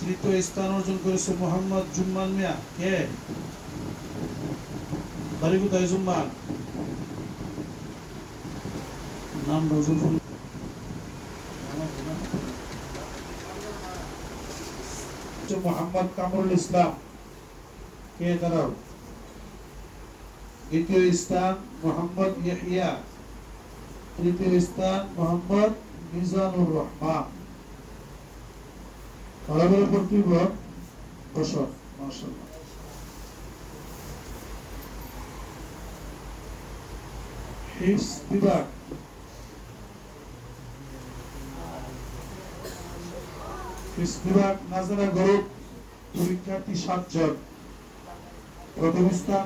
তৃতীয় স্থান অর্জন করেছে মোহাম্মদ জুম্মান মিয়া। কে? বাড়ি কোথায় জুম্মান। নাম রজুল মোহাম্মদ কামরুল ইসলাম। কে দাঁড়াও দ্বিতীয় স্থান মোহাম্মদ ইয়াহিয়া। তৃতীয় স্থান মোহাম্মদ মিজানুর রহমান।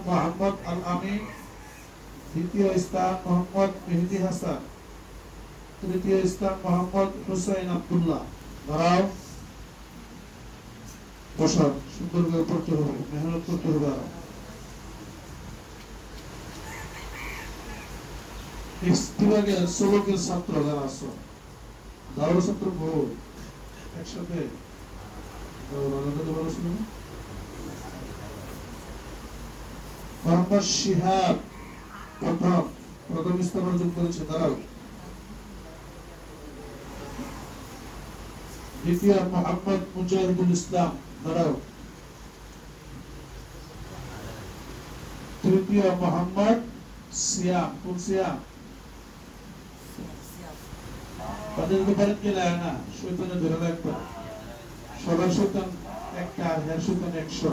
মোহাম্মদ আল আমিন দ্বিতীয় স্থান মোহাম্মদ মেহেদি হাসান তৃতীয় স্থান মোহাম্মদ হুসাইন আব্দুল্লাহ। বসার সুন্দর করে পড়তে হবে মেহনত করতে হবে আরও সবকের ছাত্র যারা আছো দাওর ছাত্র বহু একসাথে প্রথম অর্জন করেছে দ্বিতীয় মোহাম্মদ মুজাহিদুল ইসলাম দাঁড়াও তৃতীয় মোহাম্মদ সিয়াম কোন সিয়াম কে গেলে না শৈতানে ধরে রাখবে। সবার একটা আর হ্যাঁ একশো।